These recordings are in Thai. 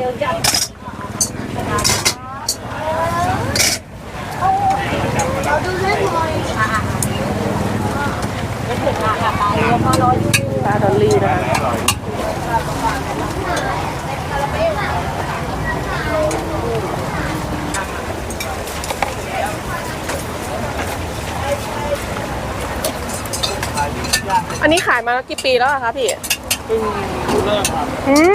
ร็วจัดเราดูเล่นหน่อยค่ะไม่ถึงค่ะค่ะไปแล้วก็รออยู่ปลาดอลลี่นะคะอันนี้ขายมากี่ปีแล้วอะคะพี่เพิ่งเริ่มครับหืม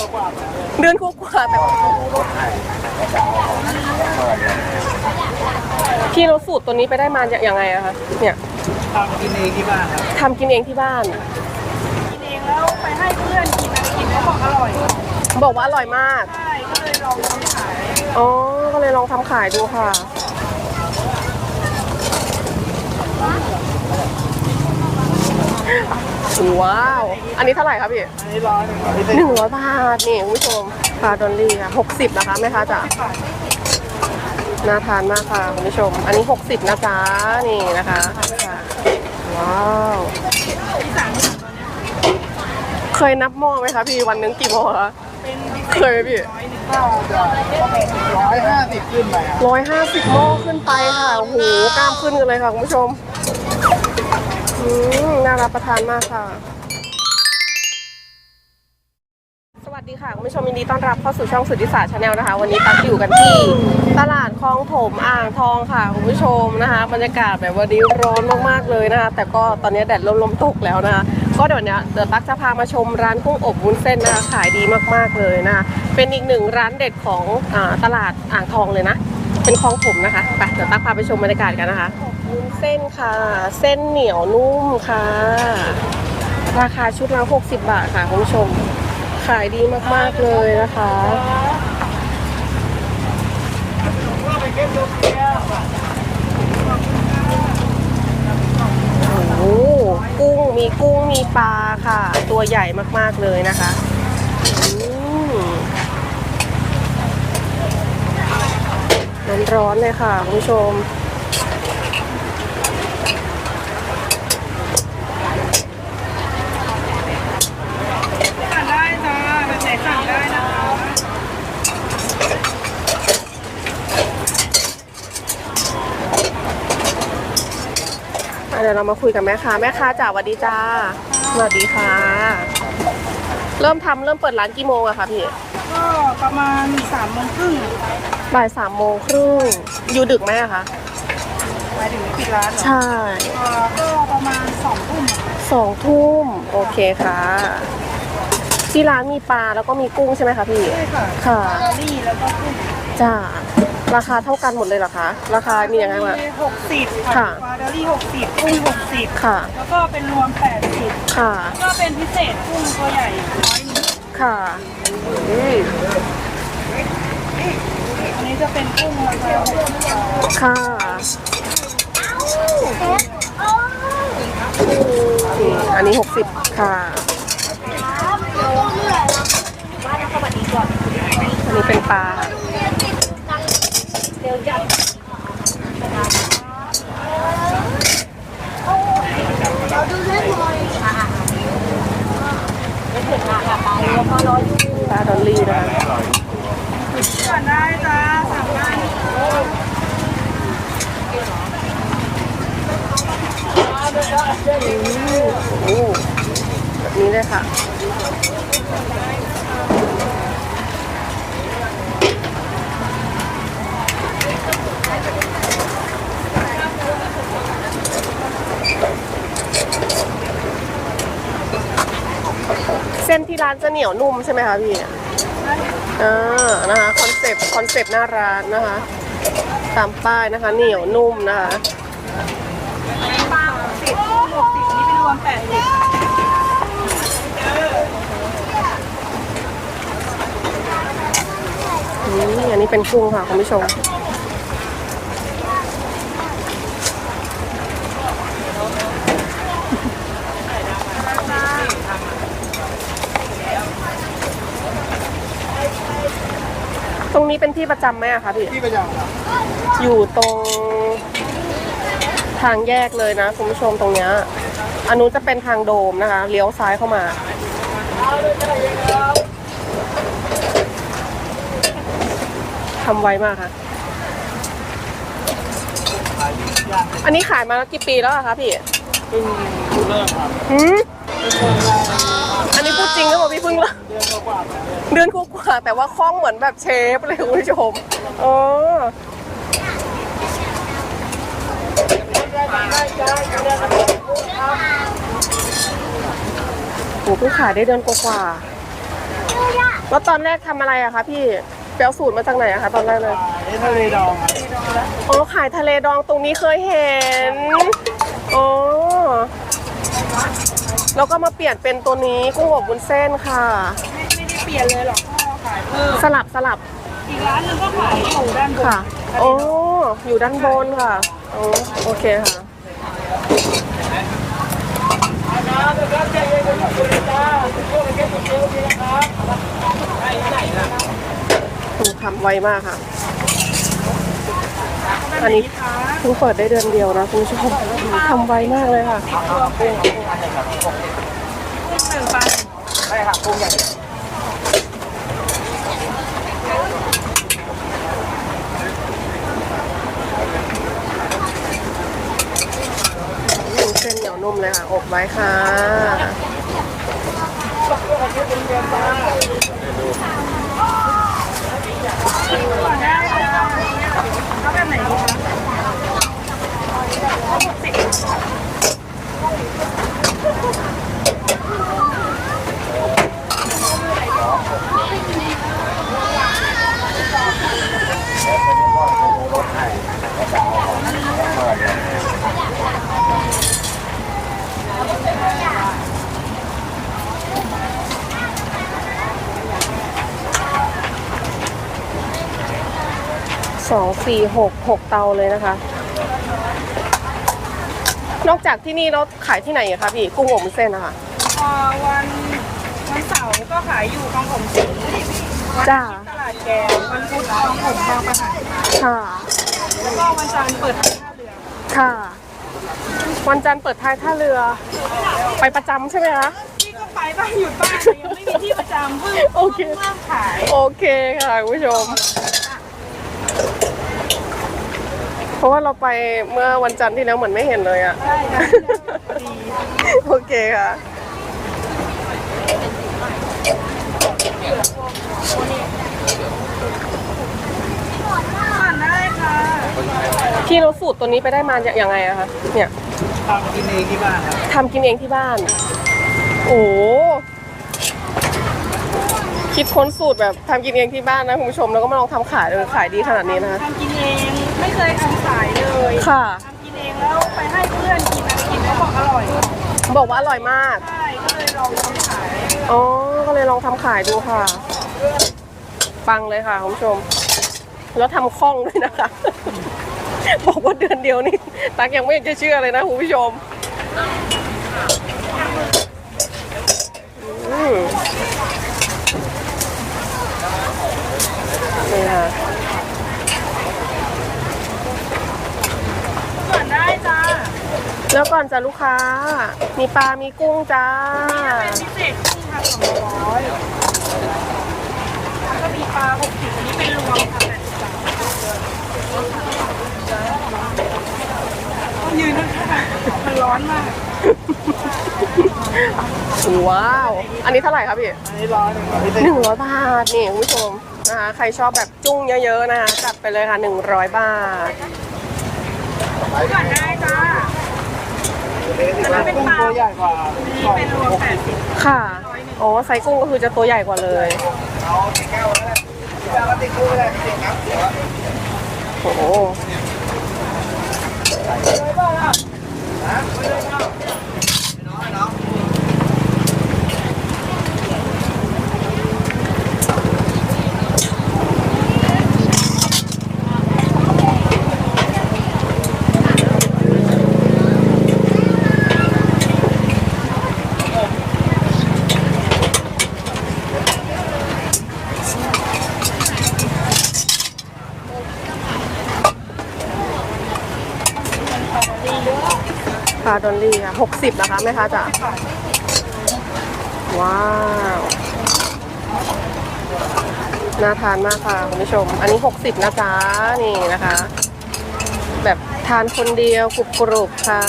เดือนกว่าๆเดือนกว่าๆแต่ว่าพี่เราสูตรตัวนี้ไปได้มาอย่างไงอะคะเนี่ยทำกินเองที่บ้านครับทำกินเองที่บ้าน กินเองแล้วไปให้เพื่อนกินนะกินแล้วบอกอร่อย บอกว่าอร่อยมาก ใช่ ก็เลยลองทำขาย อ๋อ ก็เลยลองทำขายดูค่ะ ว้าว อันนี้เท่าไหร่คะพี่อันนี้ร้อยหนึ่งครับพิเศหษนึ่งร้อยบาท นี่คุณผู้ชมปลาดอลลี่ค่ะหกสิบนะคะแม่ค้าจ๋าน่าทานมากค่ะคุณผู้ชม อันนี้หกสิบนะจ๊ะ นี่นะคะค่ะว้าว เคยนับหม้อไหมคะพี่วันหนึงกี่หม้อคะเป็นพิเศเคษยไหมพี่ข้าวจะร้อยห้าสิบขึ้นไปครับร้อยห้าสิบหม้อขึ้นไปค่ะ โอ้โหกล้ามขึ้นกันเลยค่ะคุณผู้ชม อืมน่ารับประทานมากค่ะ สวัสดีค่ะคุณผู้ชมยินดีต้อนรับเข้าสู่ช่องสุทธิศาสตร์ชาแนลนะคะ วันนี้ตักอยู่กันที่ตลาดคลองถมอ่างทองค่ะคุณผู้ชมนะคะบรรยากาศแบบวันนี้ร้อนมากๆเลยนะคะ แต่ก็ตอนนี้แดดลมลมตกแล้วนะคะก็เดี๋ยวนี้เดี๋ยวตักจะพามาชมร้านกุ้งอบวุ้นเส้นนะคะขายดีมากๆเลยนะคะเป็นอีกหนึ่งร้านเด็ดของอาตลาดอ่างทองเลยนะ เป็นคลองถมนะคะไปเดี๋ยวตักพาไปชมบรรยากาศกันนะคะวุ้นเส้นค่ะ เส้นเหนียวนุ่มค่ะ ราคาชุดละ60 บาทค่ะคุณผู้ชม ขายดีมากๆเลยนะคะโอ้โหกุ้งมีกุ้งมีปลาค่ะ ตัวใหญ่มากๆเลยนะคะอืม ร้อนๆเลยค่ะคุณผู้ชม สั่งได้จ้าแบบไหนสั่งได้นะคะ อะเดี๋ยวเรามาคุยกับแม่ค้าแม่ค้าจ๋าสวัสดีจ้าสวัสดีค่ะ เริ่มทำเริ่มเปิดร้านกี่โมงอะคะพี่ก็ประมาณสามโมงครึ่งบ่ายสามโมงครึ่งอยู่ดึกไหมอะคะหมายถึงปิดร้านเหรอใช่เอ่อก็ประมาณสองทุ่มสองทุ่มโอเคค่ะ ที่ร้านมีปลาแล้วก็มีกุ้งใช่ไหมคะพี่ ใช่ค่ะค่ะเบอร์รี่แล้วก็กุ้ง จ้า ราคาเท่ากันหมดเลยเหรอคะ ราคามียังไงบ้าง หกสิบค่ะค่ะปลาเดอรี่หกสิบกุ้งหกสิบค่ะ แล้วก็เป็นรวมแปดสิบค่ะก็เป็นพิเศษกุ้งตัวใหญ่ร้อยหนึงค่ะอืมอันนี้จะเป็นกุ้งราคาหกสิบบาทค่ะอืมอันนี้หกสิบค่ะ อันนี้เป็นปลาค่ะ เร็วจัดเราดูเล่นหน่อยค่ะไม่ถึงค่ะค่ะไปแล้วก็รออยปลาดอลลี่นะก่อนได้จ้าสั่งได้โอ้แบบนี้เลยค่ะ ส้นที่ร้านจะเหนียวนุ่มใช่ไหมคะพี่อ่านะคะคอนเซปต์คอนเซปต์หน้าร้านนะคะ ตามป้ายนะคะ เหนียวนุ่มนะคะปลาหกสิบหกสิบนี่เป็นรวมแปดสิบนี่อันนี้เป็นกุ้งค่ะคุณผู้ชม นี้เป็นที่ประจำไหมอะคะพี่ ที่ประจำครับอยู่ตรงทางแยกเลยนะคุณผู้ชมตรงเนี้ยอันนู้นจะเป็นทางโดมนะคะ เลี้ยวซ้ายเข้ามา ทำไวมากค่ะ อันนี้ขายมาแล้วกี่ปีแล้วอะคะพี่เพิ่งเริ่มครับหืมเพิ่งเริ่มได้อันนี้ พูดจริงหรือเปล่าพี่เพิ่งเริ่มเดือนกว่าๆเนี่ยเดือนกว่าๆแต่ว่าคล่องเหมือนแบบเชฟเลยคุณผู้ชมเออโหเพิ่งขายได้เดือนกว่าๆแล้วตอนแรกทำอะไรอะคะพี่ไปเอาสูตรมาจากไหนอะคะตอนแรกเลยขายทะเลดองครับอ๋อขายทะเลดองตรงนี้เคยเห็นอ๋อ แล้วก็มาเปลี่ยนเป็นตัวนี้กุ้งอบวุ้นเส้นค่ะ ไม่ไม่ได้เปลี่ยนเลยหรอกพ่อขายเพิ่มสลับสลับอีกร้านหนึงก็ขายอยู่ด้านบนค่ะ โอ้อยู่ด้านบนค่ะโอ้โอเคค่ะถูกทำไวมากค่ะ อันนี้เพิ่งเปิดได้เดือนเดียวนะคุณผู้ชมทำไวมากเลยค่ะ ครับหกุ้งหนึ่งปลาหนึ่งใช่ครับกุ้งอย่างเดียวอืมเส้นเหนียวนุ่มเลยค่ะ อบไว้ค่ะ ก่อนได้ค่ะเอาแบบไหนดีคะเอาหกสิบ สองสี่หกหกเตาเลยนะคะ นอกจากที่นี่เราขายที่ไหนอะคะพี่กุ้งอบวุ้นเส้นนะคะ เอ่อวันวันเสาร์ก็ขายอยู่คลองผมสีวันจ้าอาทิตย์ ตลาดแกงวันพุธคลองผมบางประหันค่ะ แล้วก็วันจันทร์เปิดท่าเรือค่ะ วันจันทร์เปิดท้ายท่าเรือ ไปประจำใช่ไหมคะ พี่ก็ไปบ้างหยุดบ้างแต่ยังไม่มีที่ประจำเพิ่งโอเค เริ่มขายโอเคค่ะคุณผู้ชม เพราะว่าเราไปเมื่อวันจันทร์ที่แล้วเหมือนไม่เห็นเลยอะ ได้นะดีโอเคค่ะผ่านได้ค่ะ พี่เราสูตรตัวนี้ไปได้มาอย่างไงอะคะเนี่ยทำกินเองที่บ้านครับทำกินเองที่บ้าน โอ้โหคิดค้นสูตรแบบทำกินเองที่บ้านนะคุณผู้ชมแล้วก็มาลองทำขายเลยขายดีขนาดนี้นะคะทำกินเองไม่เคยทำขายเลยค่ะทำกินเองแล้วไปให้เพื่อนกินนะกินแล้วบอกอร่อย บอกว่าอร่อยมากใช่ก็เลยลองทำขายอ๋อก็เลยลองทำขายดูค่ะ ปังเลยค่ะคุณผู้ชม แล้วทำคล่องด้วยนะคะ บอกว่าเดือนเดียวนี่ตักยังไม่อยากจะเชื่อเลยนะคุณผู้ชมอืมนี่ค่ะก่อนได้จ้าแล้วก่อนจะลูกค้า มีปลา มีกุ้งจ้าเป็นพิเศษกุ้งค่ะสองร้อยแล้วก็มีปลาหกสิบอันนี้เป็นรวมค่ะแปดสิบบาทต้องยืนข้างๆมันร้ อนมาก ว้าว อันนี้เท่าไหร่ครับพี่อันนี้ร้อยหนึ่งครับพี่หนึ่งร้อยบาท นี่คุณผู้ชมนะคะใครชอบแบบจุ้งเยอะๆนะคะจัดไปเลยค่ะหนึ่งร้อยบาทก่อนได้จ้าอันนั้นเป็นปลาตัวใหญ่กว่านี่เป็นรวมแปดสิบค่ะอ๋อไซส์กุ้งก็คือจะตัวใหญ่กว่าเลยเอาติดแก้วแล้วนะพี่เอาติดกุ้งเลยพี่ครับเดี๋ยวโอ้โห ปลาดอลลี่ค่ะหกสิบนะคะแม่ค้าจ๋าว้าว น่าทานมากค่ะคุณผู้ชม อันนี้หกสิบนะจ๊ะนี่นะคะ แบบทานคนเดียวกรุบกรุบค่ะ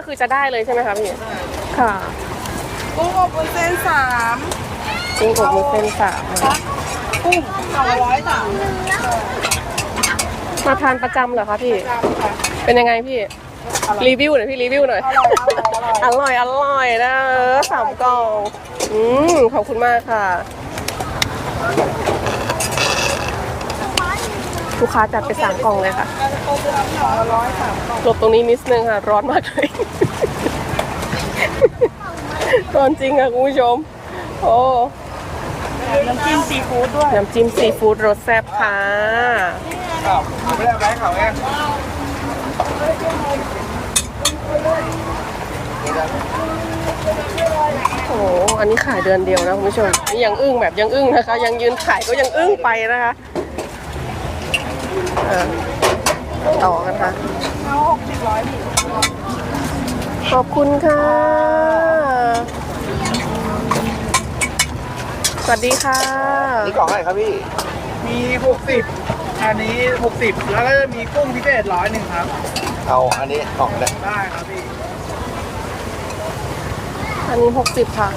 ก็คือจะได้เลยใช่ไหมคะพี่ค่ะกุ้งอบวุ้นเส้นสามกุ้งกับมีเส้นสามนะกุ้งสองร้อยสามมาทานประจำเหรอคะพี่จานค่ะเป็นยังไงพี่ รีวิวหน่อยพี่รีวิวหน่อย อร่อยอร่อยอร่อยอร่อยอร่อยนะเออสามกล่อง อืมขอบคุณมากค่ะ ลูกค้าจัดไปสามกล่องเลยค่ะสองร้อยสามกล่องหลบตรงนี้นิดนึงค่ะ ร้อนมากเลย ร้อนจริงค่ะคุณผู้ชม โอ้น้ำจิ้มซีฟู้ดด้วย น้ำจิ้มซีฟู้ดรสแซ่บค่ะอ้าวไม่ได้เอาไปให้เขาไงโอ้โห อันนี้ขายเดือนเดียวนะคุณผู้ชมนี่ยังอึ้งแบบยังอึ้งนะคะ ยังยืนขายก็ยังอึ้งไปนะคะ เออต่อกันค่ะเอาหกสิบร้อยดิขอบคุณค่ะ สวัสดีค่ะ นี่กล่องอะไรครับพี่ มีหกสิบอันนี้หกสิบแล้วก็จะมีกุ้งพิเศษร้อยหนึ่งครับ เอาอันนี้กล่องเลยได้ครับพี่ อันนี้หกสิบค่ะ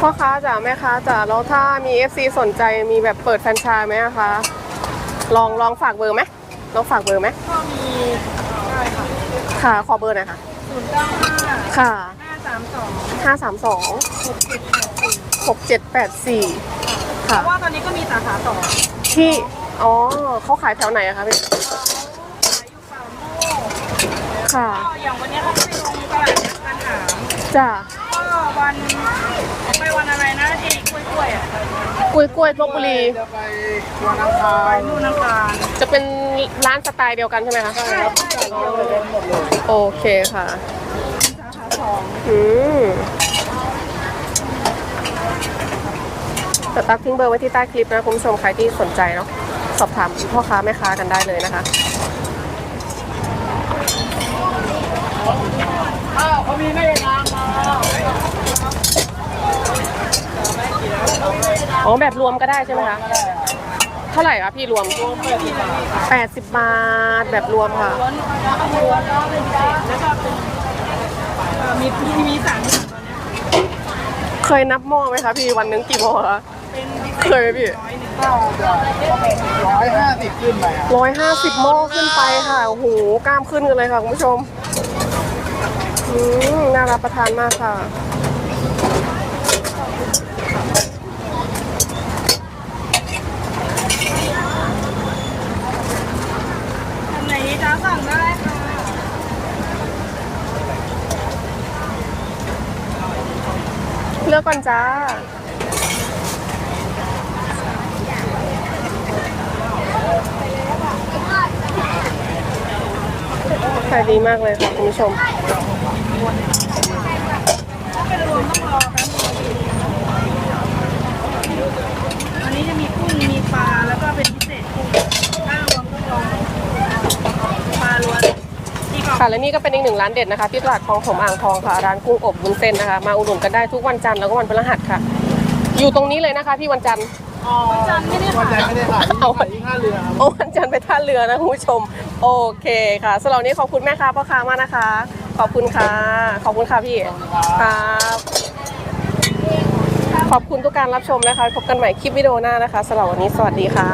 พ่อค้าจ๋าแม่ค้าจ๋าแล้วถ้ามี FC สนใจมีแบบเปิดแฟรนไชส์ไหมอะคะลองลองฝากเบอร์ไหมลองฝากเบอร์ไหมก็มีได้ค่ะค่ะขอเบอร์หน่อยค่ะศูนย์เก้าห้าค่ะห้าสามสอง532หกเจ็ดแปดสี่6784เพค่ะราะว่าตอนนี้ก็มีสาขาต่อที่อ๋อเขาขายแถวไหนอะคะพี่ขายอยู่ป่าโมกค่ะ ก็อย่างวันนี้เขาไปลงตลาดนัดการถามจ้าก็ วันไปวันอะไรนะที่กล้วยกล้วยๆอะกล้วยกล้วยลบบุรี จะไปวันอังคาไปรนู่นน้ำตาลจะเป็นร้านสไตล์เดียวกันใช่ไหมคะ ใช่ครับจัดเดียวเลยหมดเลยโอเคค่ะ สาขาสองอืมจะตักทิ้งเบอร์ไว้ที่ใต้คลิปนะคุณผู้ชมใครที่สนใจเนาะสอบถามพ่อค้าแม่ค้ากันได้เลยนะคะ อ้าวเขามีไม่นางมา อ๋อแบบรวมก็ได้ใช่ไหมคะ เท่าไหร่คะพี่รวม 80 บาท แบบรวมค่ะล้วนล้วนแล้วเป็นพิเศษแล้วก็เป็นเอ่อมีมีมีสามอย่างตอนเนี้ยเคยนับหม้อไหมคะพี่วันหนึงกี่หม้อคะเป็นพิเศเคษยไหมพี่ร้อยหนึ่งก็ร้อยห้าสิบขึ้นไปครับร้อยห้าสิบหม้อขึ้นไปค่ะโอ้โหกล้ามขึ้นกันเลยค่ะคุณผู้ชมอืมน่ารับประทานมากค่ะ อันไหน จ้าสั่งได้ค่ะเลือกก่อนจ้า ขายดีมากเลยค่ะคุณผู้ชม อันนี้จะมีกุ้งมีปลาแล้วก็เป็นพิเศษกุ้งถ้ารวมต้องรอปลาล้วนที่กล่อง ค่ะและนี่ก็เป็นอีกหนึ่งร้านเด็ดนะคะที่ตลาดคลองถมอ่างทองค่ะร้านกุ้งอบวุ้นเส้นนะคะมาอุดหนุนกันได้ทุกวันจันทร์แล้วก็วันพฤหัสค่ะ อยู่ตรงนี้เลยนะคะพี่วันจันทร์อ๋อจันทร์ไม่ได้วันขายจันทร์ไม่ได้ขายเอา ขายที่ท่าเรือครับ โอ้วันจันทร์ไปท่าเรือนะคุณผู้ชม โอเคค่ะสำหรับวันนี้ขอบคุณแม่ค้าพ่อค้ามากนะคะ ขอบคุณค่ะขอบคุณค่ะพี่ครับขอบคุณทุกการรับชมนะคะ พบกันใหม่คลิปวิดีโอหน้านะคะสำหรับวันนี้สวัสดีค่ะ